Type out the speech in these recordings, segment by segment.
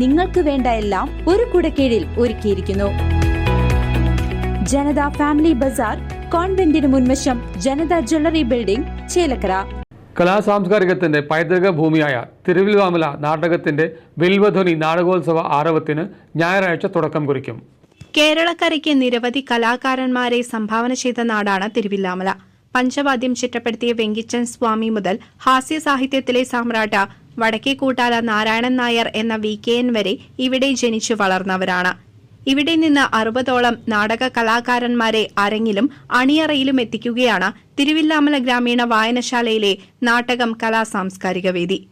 നിങ്ങൾക്ക് വേണ്ട എല്ലാം ഒരു കുടക്കീഴിൽ ഒരുക്കിയിരിക്കുന്നു. ജനത ഫാമിലി ബസാർ കോൺവെന്റിന് മുൻവശം ജനത ജ്വല്ലറി ബിൽഡിംഗ് ചേലക്കര. കലാസാംസ്കാരികത്തിന്റെ പൈതൃക ഭൂമിയായ തിരുവിൽവാമല നാടകത്തിന്റെ വിൽവധ്വനി നാടകോത്സവ ആരവത്തിന് ഞായറാഴ്ച തുടക്കം കുറിക്കും. കേരളക്കരയ്ക്ക് നിരവധി കലാകാരന്മാരെ സംഭാവന ചെയ്ത നാടാണ് തിരുവില്ലാമല പഞ്ചവാദ്യം ചിട്ടപ്പെടുത്തിയ വെങ്കിച്ചൻ സ്വാമി മുതൽ ഹാസ്യ സാഹിത്യത്തിലെ സാമ്രാട്ട് വടക്കേ കൂട്ടാല നാരായണൻ നായർ എന്ന വി കെ എൻ വരെ ഇവിടെ ജനിച്ചു വളർന്നവരാണ്. ഇവിടെ നിന്ന് അറുപതോളം നാടക കലാകാരന്മാരെ അരങ്ങിലും അണിയറയിലും എത്തിക്കുകയാണ് തിരുവില്ലാമല ഗ്രാമീണ വായനശാലയിലെ നാടകം കലാ സാംസ്കാരിക വേദി.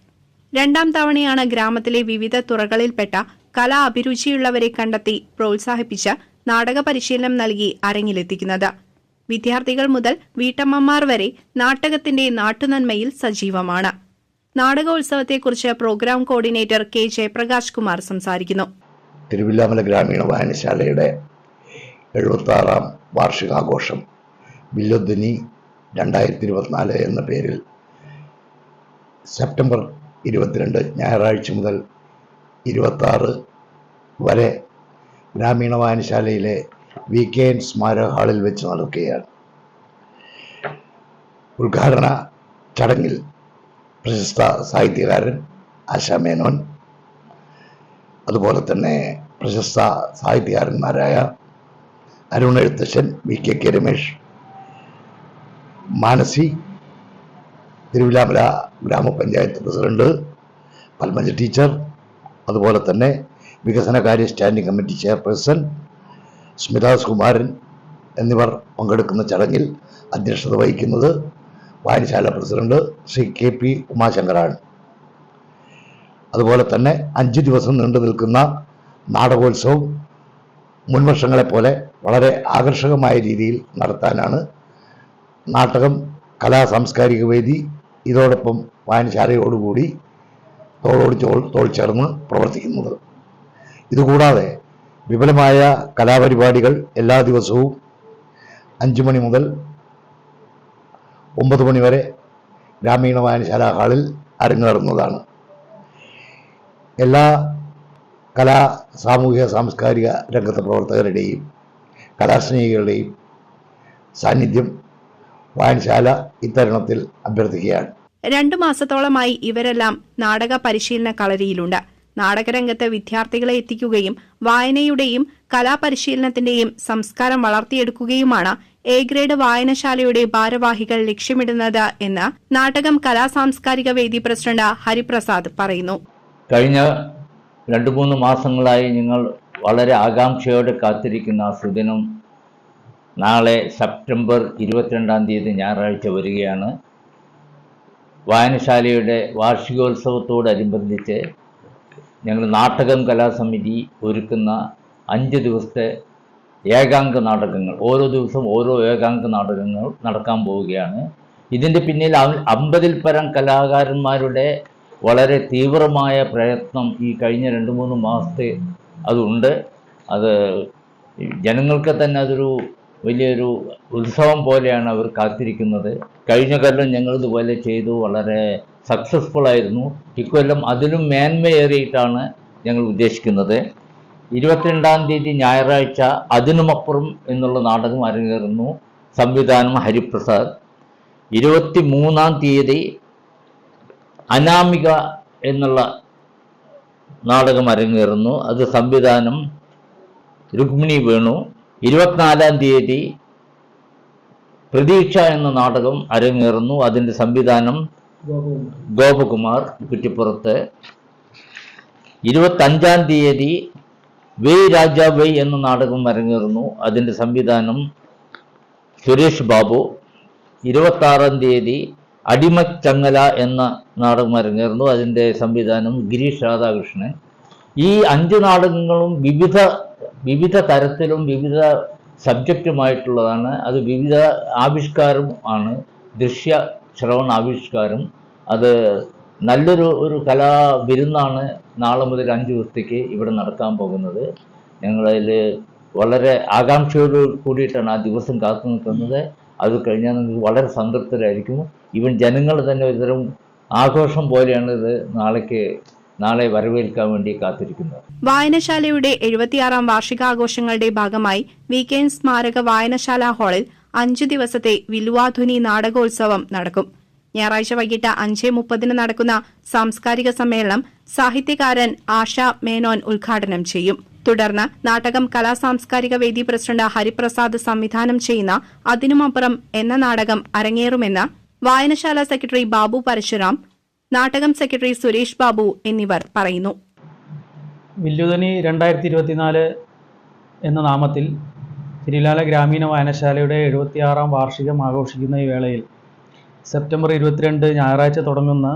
രണ്ടാം തവണയാണ് ഗ്രാമത്തിലെ വിവിധ തുറകളിൽപ്പെട്ട കലാ അഭിരുചിയുള്ളവരെ കണ്ടെത്തി പ്രോത്സാഹിപ്പിച്ച് നാടക പരിശീലനം നൽകി അരങ്ങിലെത്തിക്കുന്നത്. വിദ്യാർത്ഥികൾ മുതൽ വീട്ടമ്മമാർ വരെ നാടകത്തിന്റെ നാട്ടുനന്മയിൽ സജീവമാണ്. നാടകോത്സവത്തെക്കുറിച്ച് programme coordinator K Jayaprakash Kumar സംസാരിക്കുന്നു. തിരുവില്ലാമല ഗ്രാമീണ വായനശാലയുടെ എഴുപത്തി ആറാം വാർഷികാഘോഷം വില്ലുദ്ദിനി രണ്ടായിരത്തി ഇരുപത്തിനാല് എന്ന പേരിൽ സെപ്റ്റംബർ ഇരുപത്തിരണ്ട് ഞായറാഴ്ച മുതൽ ഇരുപത്താറ് വരെ ഗ്രാമീണ വായനശാലയിലെ വി കെ എൻ സ്മാരക ഹാളിൽ വെച്ച് നടക്കുകയാണ്. ഉദ്ഘാടന ചടങ്ങിൽ പ്രശസ്ത സാഹിത്യകാരൻ ആശാമേനോൻ അതുപോലെ തന്നെ പ്രശസ്ത സാഹിത്യകാരന്മാരായ Arun Ezhuthachan V K K Ramesh Manasi Thiruvilwamala ഗ്രാമപഞ്ചായത്ത് പ്രസിഡന്റ് പത്മജ ടീച്ചർ അതുപോലെ തന്നെ വികസനകാര്യ സ്റ്റാൻഡിംഗ് കമ്മിറ്റി ചെയർപേഴ്സൺ സ്മിതാസ് കുമാരൻ എന്നിവർ പങ്കെടുക്കുന്ന ചടങ്ങിൽ അധ്യക്ഷത വഹിക്കുന്നത് വായനശാല പ്രസിഡന്റ് ശ്രീ കെ പി ഉമാശങ്കറാണ്. അതുപോലെ തന്നെ അഞ്ച് ദിവസം നീണ്ടു നിൽക്കുന്ന നാടകോത്സവം മുൻവർഷങ്ങളെപ്പോലെ വളരെ ആകർഷകമായ രീതിയിൽ നടത്താനാണ് നാടകം കലാ സാംസ്കാരിക വേദി ഇതോടൊപ്പം വായനശാലയോടുകൂടി തോളോട് ചോൾ തോൾ ചേർന്ന് പ്രവർത്തിക്കുന്നത്. ഇതുകൂടാതെ വിപുലമായ കലാപരിപാടികൾ എല്ലാ ദിവസവും അഞ്ചു മണി മുതൽ ഒമ്പത് മണിവരെ ഗ്രാമീണ വായനശാല ഹാളിൽ അരങ്ങേറുന്നതാണ് എല്ലാ കലാ സാമൂഹിക സാംസ്കാരിക രംഗത്തെ പ്രവർത്തകരുടെയും കലാസ്നേഹികളുടെയും സാന്നിധ്യം വായനശാല ഇത്തരുണത്തിൽ അഭ്യർത്ഥിക്കുകയാണ്. രണ്ടു മാസത്തോളമായി ഇവരെല്ലാം നാടക പരിശീലന കളരിയിലുണ്ട്. നാടകരംഗത്ത് വിദ്യാർത്ഥികളെ എത്തിക്കുകയും വായനയുടെയും കലാപരിശീലനത്തിന്റെയും സംസ്കാരം വളർത്തിയെടുക്കുകയുമാണ് എ ഗ്രേഡ് വായനശാലയുടെ ഭാരവാഹികൾ ലക്ഷ്യമിടുന്നത് എന്ന് നാടകം കലാ സാംസ്കാരിക വേദി പ്രസിഡന്റ് ഹരിപ്രസാദ് പറയുന്നു. കഴിഞ്ഞ രണ്ടു മൂന്ന് മാസങ്ങളായി നിങ്ങൾ വളരെ ആകാംക്ഷയോടെ കാത്തിരിക്കുന്ന ആ സുദിനം നാളെ സെപ്റ്റംബർ ഇരുപത്തിരണ്ടാം തീയതി ഞായറാഴ്ച വരികയാണ്. വായനശാലയുടെ വാർഷികോത്സവത്തോടനുബന്ധിച്ച് ഞങ്ങൾ നാടകം കലാസമിതി ഒരുക്കുന്ന അഞ്ച് ദിവസത്തെ ഏകാംഗ നാടകങ്ങൾ. ഓരോ ദിവസവും ഓരോ ഏകാംഗ നാടകങ്ങൾ നടക്കാൻ പോവുകയാണ്. ഇതിന്റെ പിന്നിൽ അമ്പതിൽ പരം കലാകാരന്മാരുടെ വളരെ തീവ്രമായ പ്രയത്നം ഈ കഴിഞ്ഞ രണ്ട് മൂന്ന് മാസത്തെ അതുണ്ട്. അത് ജനങ്ങൾക്ക് തന്നെ അതൊരു വലിയൊരു ഉത്സവം പോലെയാണ് അവർ കാത്തിരിക്കുന്നത്. കഴിഞ്ഞ കൊല്ലം ഞങ്ങൾ ഇതുപോലെ ചെയ്തു. വളരെ സക്സസ്ഫുൾ ആയിരുന്നു. ഇക്കൊല്ലം അതിലും മേന്മയേറിയിട്ടാണ് ഞങ്ങൾ ഉദ്ദേശിക്കുന്നത്. ഇരുപത്തിരണ്ടാം തീയതി ഞായറാഴ്ച അതിനുമപ്പുറം എന്നുള്ള നാടകം അരങ്ങേറുന്നു. സംവിധാനം ഹരിപ്രസാദ്. ഇരുപത്തി മൂന്നാം തീയതി അനാമിക എന്നുള്ള നാടകം അരങ്ങേറുന്നു. അത് സംവിധാനം രുക്മിണി വേണു. ഇരുപത്തിനാലാം തീയതി പ്രതീക്ഷ എന്ന നാടകം അരങ്ങേറുന്നു. അതിന്റെ സംവിധാനം ഗോപകുമാർ കുറ്റിപ്പുറത്ത്. ഇരുപത്തഞ്ചാം തീയതി വൈ രാജ വേ എന്ന നാടകം അരങ്ങേറുന്നു. അതിന്റെ സംവിധാനം സുരേഷ് ബാബു. ഇരുപത്താറാം തീയതി അടിമച്ചങ്ങല എന്ന നാടകം അരങ്ങേറുന്നു. അതിന്റെ സംവിധാനം ഗിരീഷ് രാധാകൃഷ്ണൻ. ഈ അഞ്ച് നാടകങ്ങളും വിവിധ വിവിധ തരത്തിലും വിവിധ സബ്ജക്റ്റുമായിട്ടുള്ളതാണ്. അത് വിവിധ ആവിഷ്കാരം ആണ്. ദൃശ്യ ശ്രവണ ആവിഷ്കാരം അത് നല്ലൊരു ഒരു കലാ വിരുന്നാണ് നാളെ മുതൽ അഞ്ച് ദിവസത്തേക്ക് ഇവിടെ നടക്കാൻ പോകുന്നത്. ഞങ്ങളതിൽ വളരെ ആകാംക്ഷയോട് കൂടിയിട്ടാണ് ആ ദിവസം കാത്തു നിൽക്കുന്നത്. അത് കഴിഞ്ഞാൽ നിങ്ങൾക്ക് വളരെ സംതൃപ്തരായിരിക്കും. ഇവൻ ജനങ്ങൾ തന്നെ ഒരുതരം ആഘോഷം പോലെയാണ് ഇത് നാളേക്ക് നാളെ വരവേൽക്കാൻ വേണ്ടി കാത്തിരിക്കുന്നത്. വായനശാലയുടെ എഴുപത്തിയാറാം വാർഷികാഘോഷങ്ങളുടെ ഭാഗമായി വീക്കെൻഡ് സ്മാരക വായനശാല ഹാളിൽ അഞ്ചു ദിവസത്തെ വിലുവാധുനി നാടകോത്സവം നടക്കും. ഞായറാഴ്ച വൈകിട്ട് അഞ്ച് മുപ്പതിന് നടക്കുന്ന സാംസ്കാരിക സമ്മേളനം സാഹിത്യകാരൻ ആഷ മേനോൻ ഉദ്ഘാടനം ചെയ്യും. തുടർന്ന് നാടകം കലാ സാംസ്കാരിക വേദി പ്രസിഡന്റ് ഹരിപ്രസാദ് സംവിധാനം ചെയ്യുന്ന അതിനുമപ്പുറം എന്ന നാടകം അരങ്ങേറുമെന്ന് വായനശാല സെക്രട്ടറി ബാബു പരശുറാം നാടകം സെക്രട്ടറി സുരേഷ് ബാബു എന്നിവർ പറയുന്നു. വില്ലുതനി രണ്ടായിരത്തി ഇരുപത്തിനാല് എന്ന നാമത്തിൽ തിരുലാല ഗ്രാമീണ വായനശാലയുടെ എഴുപത്തിയാറാം വാർഷികം ആഘോഷിക്കുന്ന ഈ വേളയിൽ സെപ്റ്റംബർ ഇരുപത്തിരണ്ട് ഞായറാഴ്ച തുടങ്ങുന്ന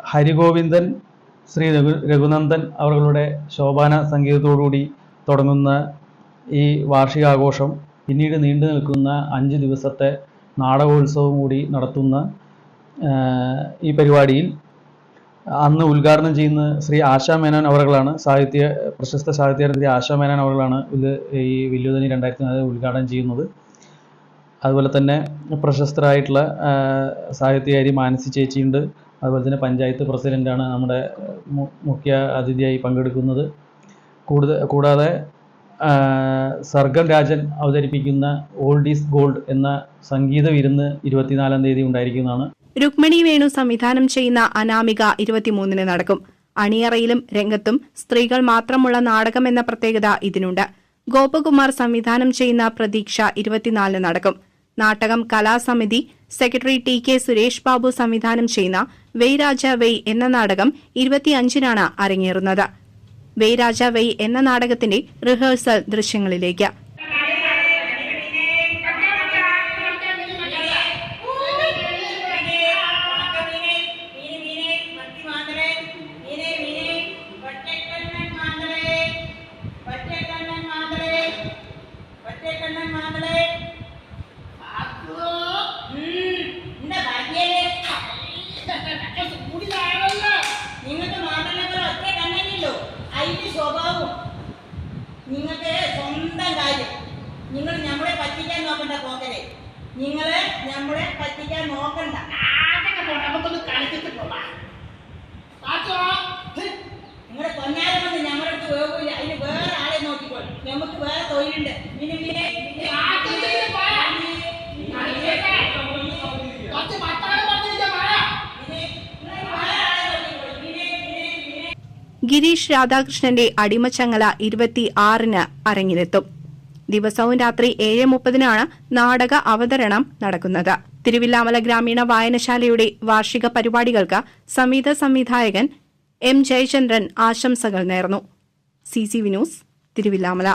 ഹരിഗോവിന്ദൻ ശ്രീ രഘുനന്ദൻ അവരുടെ ശോഭാന സംഗീതത്തോടുകൂടി തുടങ്ങുന്ന ഈ വാർഷികാഘോഷം പിന്നീട് നീണ്ടു നിൽക്കുന്ന അഞ്ച് ദിവസത്തെ നാടകോത്സവം കൂടി നടത്തുന്ന ഈ പരിപാടിയിൽ അന്ന് ഉദ്ഘാടനം ചെയ്യുന്ന ശ്രീ ആശാ മേനോൻ അവറുകളാണ് സാഹിത്യ പ്രശസ്ത സാഹിത്യകാരൻ ശ്രീ ആശാ മേനോൻ അവറുകളാണ് ഇത് ഈ വില്ലുതനി രണ്ടായിരത്തി നാല് ഉദ്ഘാടനം ചെയ്യുന്നത്. അതുപോലെ തന്നെ പ്രശസ്തരായിട്ടുള്ള സാഹിത്യകാരി മാനസി ചേച്ചിയുണ്ട്. അതുപോലെ തന്നെ പഞ്ചായത്ത് പ്രസിഡന്റാണ് നമ്മുടെ മുഖ്യ അതിഥിയായി പങ്കെടുക്കുന്നത്. കൂടുതൽ കൂടാതെ സർഗം രാജൻ അവതരിപ്പിക്കുന്ന ഓൾഡ് ഈസ് ഗോൾഡ് എന്ന സംഗീത വിരുന്ന് ഇരുപത്തിനാലാം തീയതി ഉണ്ടായിരിക്കുന്നതാണ്. രുക്മിണി വേണു സംവിധാനം ചെയ്യുന്ന അനാമിക ഇരുപത്തിമൂന്നിന് നടക്കും. അണിയറയിലും രംഗത്തും സ്ത്രീകൾ മാത്രമുള്ള നാടകം എന്ന പ്രത്യേകത ഇതിനുണ്ട്. ഗോപകുമാർ സംവിധാനം ചെയ്യുന്ന പ്രതീക്ഷ ഇരുപത്തിനാലിന് നടക്കും. നാടകം കലാസമിതി secretary T K Suresh Babu സംവിധാനം ചെയ്യുന്ന വെയ് രാജ വെയ് എന്ന നാടകം ഇരുപത്തിയഞ്ചിനാണ് അരങ്ങേറുന്നത്. വെയ് രാജ വെയ് എന്ന നാടകത്തിന്റെ റിഹേഴ്സൽ ദൃശ്യങ്ങളിലേക്ക്. നിങ്ങൾക്ക് മാതൃകൾ ഒറ്റ കണ്ണനല്ലോ അതിന്റെ സ്വഭാവം. നിങ്ങൾക്ക് സ്വന്തം കാര്യം. നിങ്ങൾ നമ്മളെ പറ്റിക്കാൻ നോക്കണ്ട പോക്കരെ. നിങ്ങൾ നമ്മളെ പറ്റിക്കാൻ നോക്കണ്ട. നമുക്കൊന്ന് കളിച്ചിട്ട് പോവാം. നമുക്ക് വേറെ തൊഴിലുണ്ട്. ഗിരീഷ് രാധാകൃഷ്ണന്റെ അടിമച്ചങ്ങല ഇരുപത്തി ആറിന് അരങ്ങിലെത്തും. ദിവസവും രാത്രി ഏഴ് മുപ്പതിനാണ് നാടക അവതരണം നടക്കുന്നത്. തിരുവില്ലാമല ഗ്രാമീണ വായനശാലയുടെ വാർഷിക പരിപാടികൾക്ക് സംഗീത സംവിധായകൻ എം ജയചന്ദ്രൻ ആശംസകൾ നേർന്നു. C C വിനൂസ് Thiruvilwamala